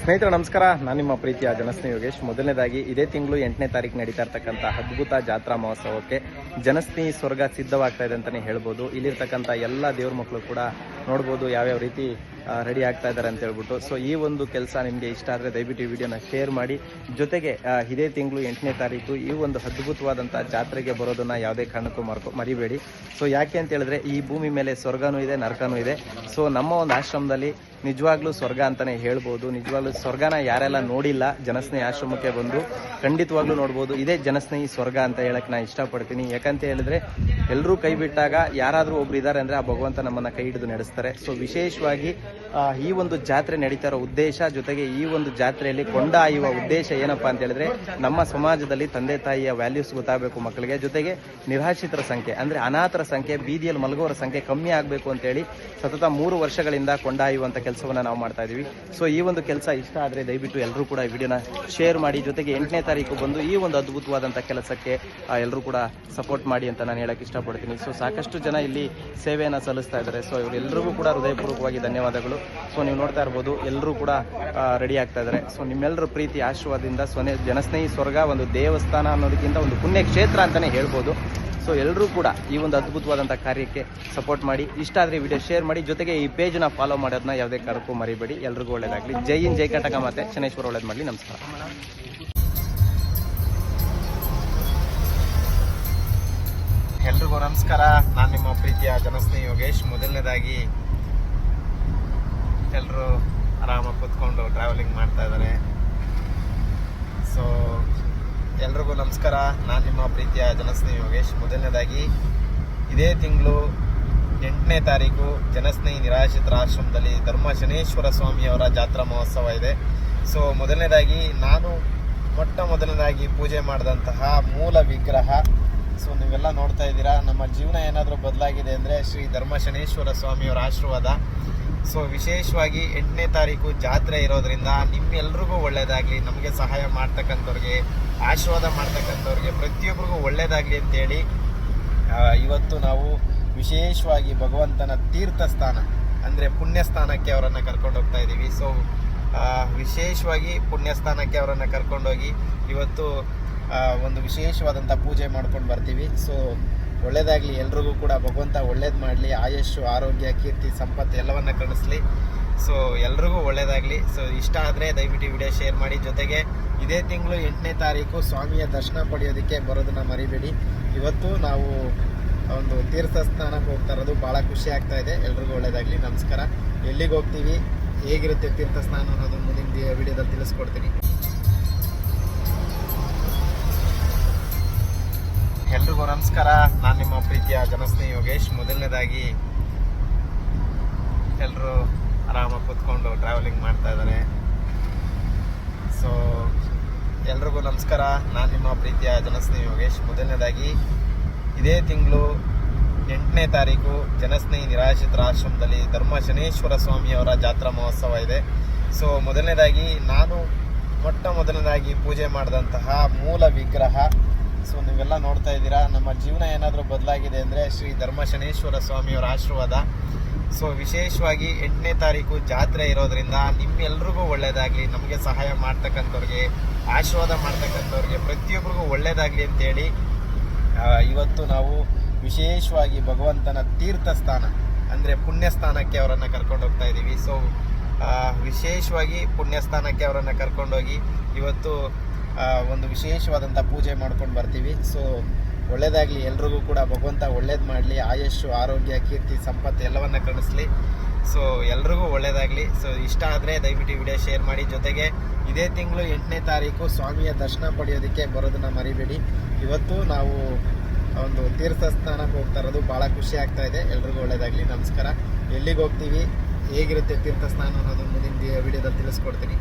ಸ್ನೇಹಿತರೆ, ನಮಸ್ಕಾರ. ನಾನು ನಿಮ್ಮ ಪ್ರೀತಿಯ ಜನಸ್ನೇಹಿ ಯೋಗೇಶ್. ಮೊದಲನೇದಾಗಿ, ಇದೇ ತಿಂಗಳು ಎಂಟನೇ ತಾರೀಕು ನಡೀತಾ ಇರ್ತಕ್ಕಂಥ ಅದ್ಭುತ ಜಾತ್ರಾ ಮಹೋತ್ಸವಕ್ಕೆ ಜನಸ್ನೇಹಿ ಸ್ವರ್ಗ ಸಿದ್ಧವಾಗ್ತಾ ಇದೆ ಅಂತಲೇ ಹೇಳ್ಬೋದು. ಇಲ್ಲಿರ್ತಕ್ಕಂಥ ಎಲ್ಲ ದೇವ್ರ ಮಕ್ಕಳು ಕೂಡ ನೋಡ್ಬೋದು ಯಾವ್ಯಾವ ರೀತಿ ರೆಡಿ ಆಗ್ತಾ ಇದ್ದಾರೆ ಅಂತ ಹೇಳ್ಬಿಟ್ಟು. ಸೊ ಈ ಒಂದು ಕೆಲಸ ನಿಮಗೆ ಇಷ್ಟ ಆದರೆ ದಯವಿಟ್ಟು ಈ ವಿಡಿಯೋನ ಶೇರ್ ಮಾಡಿ. ಜೊತೆಗೆ ಇದೇ ತಿಂಗಳು ಎಂಟನೇ ತಾರೀಕು ಈ ಒಂದು ಅದ್ಭುತವಾದಂಥ ಜಾತ್ರೆಗೆ ಬರೋದನ್ನು ಯಾವುದೇ ಕಾರಣಕ್ಕೂ ಮರ್ಕೊ ಮರಿಬೇಡಿ. ಸೊ ಯಾಕೆ ಅಂತ ಹೇಳಿದ್ರೆ, ಈ ಭೂಮಿ ಮೇಲೆ ಸ್ವರ್ಗನೂ ಇದೆ, ನರಕನೂ ಇದೆ. ಸೊ ನಮ್ಮ ಒಂದು ಆಶ್ರಮದಲ್ಲಿ ನಿಜವಾಗ್ಲೂ ಸ್ವರ್ಗ ಅಂತಾನೆ ಹೇಳ್ಬೋದು. ನಿಜವಾಗ್ಲೂ ಸ್ವರ್ಗನ ಯಾರೆಲ್ಲ ನೋಡಿಲ್ಲ, ಜನಸ್ನೇಹಿ ಆಶ್ರಮಕ್ಕೆ ಬಂದು ಖಂಡಿತವಾಗ್ಲೂ ನೋಡ್ಬೋದು. ಇದೇ ಜನಸ್ನೇಹಿ ಸ್ವರ್ಗ ಅಂತ ಹೇಳಕ್ಕೆ ನಾ ಇಷ್ಟಪಡ್ತೀನಿ. ಯಾಕಂತ ಹೇಳಿದ್ರೆ ಎಲ್ಲರೂ ಕೈ ಬಿಟ್ಟಾಗ ಯಾರಾದರೂ ಒಬ್ರು ಇದ್ದಾರೆ ಅಂದರೆ ಆ ಭಗವಂತ ನಮ್ಮನ್ನು ಕೈ ಹಿಡಿದು ನಡೆಸ್ತಾರೆ. ಸೊ ವಿಶೇಷವಾಗಿ ಈ ಒಂದು ಜಾತ್ರೆ ನಡೀತಾ ಇರೋ ಉದ್ದೇಶ, ಜೊತೆಗೆ ಈ ಒಂದು ಜಾತ್ರೆಯಲ್ಲಿ ಕೊಂಡಾಯುವ ಉದ್ದೇಶ ಏನಪ್ಪಾ ಅಂತ ಹೇಳಿದ್ರೆ, ನಮ್ಮ ಸಮಾಜದಲ್ಲಿ ತಂದೆ ತಾಯಿಯ ವ್ಯಾಲ್ಯೂಸ್ ಗೊತ್ತಾಗಬೇಕು ಮಕ್ಕಳಿಗೆ. ಜೊತೆಗೆ ನಿರಾಶ್ರಿತರ ಸಂಖ್ಯೆ, ಅಂದ್ರೆ ಅನಾಥರ ಸಂಖ್ಯೆ, ಬೀದಿಯಲ್ಲಿ ಮಲಗುವವರ ಸಂಖ್ಯೆ ಕಮ್ಮಿ ಆಗಬೇಕು ಅಂತೇಳಿ ಸತತ ಮೂರು ವರ್ಷಗಳಿಂದ ಕೊಂಡಾಯುವಂತ ಕೆಲಸವನ್ನ ನಾವು ಮಾಡ್ತಾ ಇದೀವಿ. ಸೊ ಈ ಒಂದು ಕೆಲಸ ಇಷ್ಟ ಆದ್ರೆ ದಯವಿಟ್ಟು ಎಲ್ಲರೂ ಕೂಡ ಈ ವಿಡಿಯೋನ ಶೇರ್ ಮಾಡಿ. ಜೊತೆಗೆ ಎಂಟನೇ ತಾರೀಕು ಬಂದು ಈ ಒಂದು ಅದ್ಭುತವಾದಂಥ ಕೆಲಸಕ್ಕೆ ಎಲ್ಲರೂ ಕೂಡ ಸಪೋರ್ಟ್ ಮಾಡಿ ಅಂತ ನಾನು ಹೇಳಕ್ ಇಷ್ಟಪಡ್ತೀನಿ. ಸೊ ಸಾಕಷ್ಟು ಜನ ಇಲ್ಲಿ ಸೇವೆಯನ್ನು ಸಲ್ಲಿಸ್ತಾ ಇದ್ದಾರೆ. ಸೊ ಇವರೆಲ್ಲರಿಗೂ ಕೂಡ ಹೃದಯಪೂರ್ವಕವಾಗಿ ಧನ್ಯವಾದಗಳು. ಸೊ ನೀವು ನೋಡ್ತಾ ಇರ್ಬೋದು ಎಲ್ಲರೂ ಕೂಡ ರೆಡಿ ಆಗ್ತಾ ಇದ್ದಾರೆ ಸೊ ನಿಮ್ಮೆಲ್ಲರ ಪ್ರೀತಿ, ಆಶೀರ್ವಾದದಿಂದ ಸೊನೆ ಜನಸ್ನೇಹಿ ಸ್ವರ್ಗ, ಒಂದು ದೇವಸ್ಥಾನ ಅನ್ನೋದಕ್ಕಿಂತ ಒಂದು ಪುಣ್ಯ ಕ್ಷೇತ್ರ ಅಂತಲೇ ಹೇಳ್ಬೋದು. ಸೊ ಎಲ್ಲರೂ ಕೂಡ ಈ ಒಂದು ಅದ್ಭುತವಾದಂಥ ಕಾರ್ಯಕ್ಕೆ ಸಪೋರ್ಟ್ ಮಾಡಿ, ಇಷ್ಟ ಆದರೆ ವಿಡಿಯೋ ಶೇರ್ ಮಾಡಿ, ಜೊತೆಗೆ ಈ ಪೇಜ್ನ ಫಾಲೋ ಮಾಡೋದನ್ನ ಯಾವುದೇ ಕಾರಣಕ್ಕೂ ಮರಿಬೇಡಿ. ಎಲ್ರಿಗೂ ಒಳ್ಳೇದಾಗಲಿ. ಜೈ ಇನ್ ಜೈ ಕಟಕ ಮತ್ತೆ ಶನೇಶ್ವರ ಒಳ್ಳೇದು ಮಾಡಲಿ. ನಮಸ್ಕಾರ. ಎಲ್ರಿಗೂ ನಮಸ್ಕಾರ. ನಾನು ನಿಮ್ಮ ಪ್ರೀತಿಯ ಜನಸ್ನೇಹಿ ಯೋಗೇಶ್. ಮೊದಲನೇದಾಗಿ ಎಲ್ಲರೂ ಆರಾಮಾಗಿ ಕೂತ್ಕೊಂಡು ಟ್ರಾವೆಲಿಂಗ್ ಮಾಡ್ತಾ ಇದ್ದಾರೆ ಸೊ ಎಲ್ರಿಗೂ ನಮಸ್ಕಾರ. ನಾನು ನಿಮ್ಮ ಪ್ರೀತಿಯ ಜನಸ್ನೇಹಿ ಯೋಗೇಶ್. ಮೊದಲನೇದಾಗಿ, ಇದೇ ತಿಂಗಳು ಎಂಟನೇ ತಾರೀಕು ಜನಸ್ನೇಹಿ ನಿರಾಶ್ರಿತರ ಆಶ್ರಮದಲ್ಲಿ ಧರ್ಮ ಶನೇಶ್ವರ ಸ್ವಾಮಿಯವರ ಜಾತ್ರಾ ಮಹೋತ್ಸವ ಇದೆ. ಸೊ ಮೊದಲನೇದಾಗಿ, ನಾನು ಮೊಟ್ಟ ಮೊದಲನೇದಾಗಿ ಪೂಜೆ ಮಾಡಿದಂತಹ ಮೂಲ ವಿಗ್ರಹ. ಸೊ ನೀವೆಲ್ಲ ನೋಡ್ತಾ ಇದ್ದೀರಾ. ನಮ್ಮ ಜೀವನ ಏನಾದರೂ ಬದಲಾಗಿದೆ ಅಂದರೆ ಶ್ರೀ ಧರ್ಮ ಶನೇಶ್ವರ ಸ್ವಾಮಿಯವರ ಆಶೀರ್ವಾದ. ಸೊ ವಿಶೇಷವಾಗಿ ಎಂಟನೇ ತಾರೀಕು ಜಾತ್ರೆ ಇರೋದ್ರಿಂದ ನಿಮ್ಮೆಲ್ರಿಗೂ ಒಳ್ಳೇದಾಗಲಿ, ನಮಗೆ ಸಹಾಯ ಮಾಡ್ತಕ್ಕಂಥವ್ರಿಗೆ, ಆಶೀರ್ವಾದ ಮಾಡ್ತಕ್ಕಂಥವ್ರಿಗೆ ಪ್ರತಿಯೊಬ್ಬರಿಗೂ ಒಳ್ಳೇದಾಗಲಿ ಅಂತೇಳಿ ಇವತ್ತು ನಾವು ವಿಶೇಷವಾಗಿ ಭಗವಂತನ ತೀರ್ಥಸ್ಥಾನ, ಅಂದರೆ ಪುಣ್ಯಸ್ಥಾನಕ್ಕೆ ಅವರನ್ನು ಕರ್ಕೊಂಡು ಹೋಗ್ತಾ ಇದ್ದೀವಿ. ಸೊ ವಿಶೇಷವಾಗಿ ಪುಣ್ಯಸ್ಥಾನಕ್ಕೆ ಅವರನ್ನು ಕರ್ಕೊಂಡೋಗಿ ಇವತ್ತು ಒಂದು ವಿಶೇಷವಾದಂಥ ಪೂಜೆ ಮಾಡ್ಕೊಂಡು ಬರ್ತೀವಿ. ಸೊ ಒಳ್ಳೇದಾಗಲಿ, ಎಲ್ರಿಗೂ ಕೂಡ ಭಗವಂತ ಒಳ್ಳೇದು ಮಾಡಲಿ, ಆಯಸ್ಸು, ಆರೋಗ್ಯ, ಕೀರ್ತಿ, ಸಂಪತ್ತು ಎಲ್ಲವನ್ನ ಕಳಿಸ್ಲಿ. ಸೊ ಎಲ್ರಿಗೂ ಒಳ್ಳೇದಾಗಲಿ. ಸೊ ಇಷ್ಟ ಆದರೆ ದಯವಿಟ್ಟು ವಿಡಿಯೋ ಶೇರ್ ಮಾಡಿ. ಜೊತೆಗೆ ಇದೇ ತಿಂಗಳು ಎಂಟನೇ ತಾರೀಕು ಸ್ವಾಮಿಯ ದರ್ಶನ ಪಡೆಯೋದಕ್ಕೆ ಬರೋದನ್ನ ಮರಿಬೇಡಿ. ಇವತ್ತು ನಾವು ಒಂದು ತೀರ್ಥ ಸ್ನಾನಕ್ಕೆ ಹೋಗ್ತಾ ಇರೋದು ಭಾಳ ಖುಷಿ ಆಗ್ತಾ ಇದೆ. ಎಲ್ರಿಗೂ ಒಳ್ಳೇದಾಗಲಿ. ನಮಸ್ಕಾರ. ಎಲ್ಲಿಗೆ ಹೋಗ್ತೀವಿ? ಹೇಗಿರುತ್ತೆ ತೀರ್ಥ ಸ್ನಾನ ಅನ್ನೋದು ಮುಂದಿನ ವಿಡಿಯೋದಲ್ಲಿ ತಿಳಿಸ್ಕೊಡ್ತೀನಿ. ಎಲ್ರಿಗೂ ನಮಸ್ಕಾರ. ನಾನು ನಿಮ್ಮ ಪ್ರೀತಿಯ ಜನಸ್ನೇಹಿ ಯೋಗೇಶ್. ಮೊದಲನೇದಾಗಿ ಎಲ್ಲರೂ ಆರಾಮಾಗಿ ಕೂತ್ಕೊಂಡು ಟ್ರಾವೆಲಿಂಗ್ ಮಾಡ್ತಾ ಇದ್ದಾರೆ ಸೊ ಎಲ್ರಿಗೂ ನಮಸ್ಕಾರ. ನಾನು ನಿಮ್ಮ ಪ್ರೀತಿಯ ಜನಸ್ನೇಹಿ ಯೋಗೇಶ್. ಮೊದಲನೇದಾಗಿ, ಇದೇ ತಿಂಗಳು ಎಂಟನೇ ತಾರೀಕು ಜನಸ್ನೇಹಿ ನಿರಾಶ್ರಿತರ ಆಶ್ರಮದಲ್ಲಿ ಧರ್ಮ ಶನೇಶ್ವರ ಸ್ವಾಮಿಯವರ ಜಾತ್ರಾ ಮಹೋತ್ಸವ ಇದೆ. ಸೊ ಮೊದಲನೇದಾಗಿ ನಾನು ಮೊಟ್ಟ ಮೊದಲನೇದಾಗಿ ಪೂಜೆ ಮಾಡಿದಂತಹ ಮೂಲ ವಿಗ್ರಹ ಸೊ ನೀವೆಲ್ಲ ನೋಡ್ತಾ ಇದ್ದೀರಾ? ನಮ್ಮ ಜೀವನ ಏನಾದರೂ ಬದಲಾಗಿದೆ ಅಂದರೆ ಶ್ರೀ ಧರ್ಮ ಶನೇಶ್ವರ ಸ್ವಾಮಿಯವರ ಆಶೀರ್ವಾದ. ಸೊ ವಿಶೇಷವಾಗಿ ಎಂಟನೇ ತಾರೀಕು ಜಾತ್ರೆ ಇರೋದ್ರಿಂದ ನಿಮ್ಮೆಲ್ರಿಗೂ ಒಳ್ಳೆಯದಾಗಲಿ ನಮಗೆ ಸಹಾಯ ಮಾಡ್ತಕ್ಕಂಥವ್ರಿಗೆ, ಆಶೀರ್ವಾದ ಮಾಡ್ತಕ್ಕಂಥವ್ರಿಗೆ ಪ್ರತಿಯೊಬ್ಬರಿಗೂ ಒಳ್ಳೆಯದಾಗಲಿ ಅಂತೇಳಿ ಇವತ್ತು ನಾವು ವಿಶೇಷವಾಗಿ ಭಗವಂತನ ತೀರ್ಥ ಸ್ಥಾನ ಅಂದರೆ ಪುಣ್ಯಸ್ಥಾನಕ್ಕೆ ಅವರನ್ನು ಕರ್ಕೊಂಡು ಹೋಗ್ತಾ ಇದ್ದೀವಿ. ಸೊ ವಿಶೇಷವಾಗಿ ಪುಣ್ಯಸ್ಥಾನಕ್ಕೆ ಅವರನ್ನು ಕರ್ಕೊಂಡೋಗಿ ಇವತ್ತು ಒಂದು ವಿಶೇಷವಾದಂಥ ಪೂಜೆ ಮಾಡ್ಕೊಂಡು ಬರ್ತೀವಿ. ಸೊ ಒಳ್ಳೇದಾಗಲಿ, ಎಲ್ರಿಗೂ ಕೂಡ ಭಗವಂತ ಒಳ್ಳೇದು ಮಾಡಲಿ, ಆಯಸ್ಸು, ಆರೋಗ್ಯ, ಕೀರ್ತಿ, ಸಂಪತ್ತು ಎಲ್ಲವನ್ನ ಕಳಿಸ್ಲಿ. ಸೊ ಎಲ್ರಿಗೂ ಒಳ್ಳೆಯದಾಗಲಿ ಸೊ ಇಷ್ಟ ಆದರೆ ದಯವಿಟ್ಟು ವಿಡಿಯೋ ಶೇರ್ ಮಾಡಿ. ಜೊತೆಗೆ ಇದೇ ತಿಂಗಳು ಎಂಟನೇ ತಾರೀಕು ಸ್ವಾಮಿಯ ದರ್ಶನ ಪಡೆಯೋದಕ್ಕೆ ಬರೋದನ್ನು ಮರಿಬೇಡಿ. ಇವತ್ತು ನಾವು ಒಂದು ತೀರ್ಥ ಸ್ನಾನಕ್ಕೆ ಹೋಗ್ತಾ ಇರೋದು ಭಾಳ ಖುಷಿ ಆಗ್ತಾ ಇದೆ. ಎಲ್ರಿಗೂ ಒಳ್ಳೆಯದಾಗಲಿ ನಮಸ್ಕಾರ. ಎಲ್ಲಿಗೆ ಹೋಗ್ತೀವಿ? ಹೇಗಿರುತ್ತೆ ತೀರ್ಥ ಸ್ನಾನ ಅನ್ನೋದು ಮುಂದಿನ ವಿಡಿಯೋದಲ್ಲಿ ತಿಳಿಸ್ಕೊಡ್ತೀನಿ.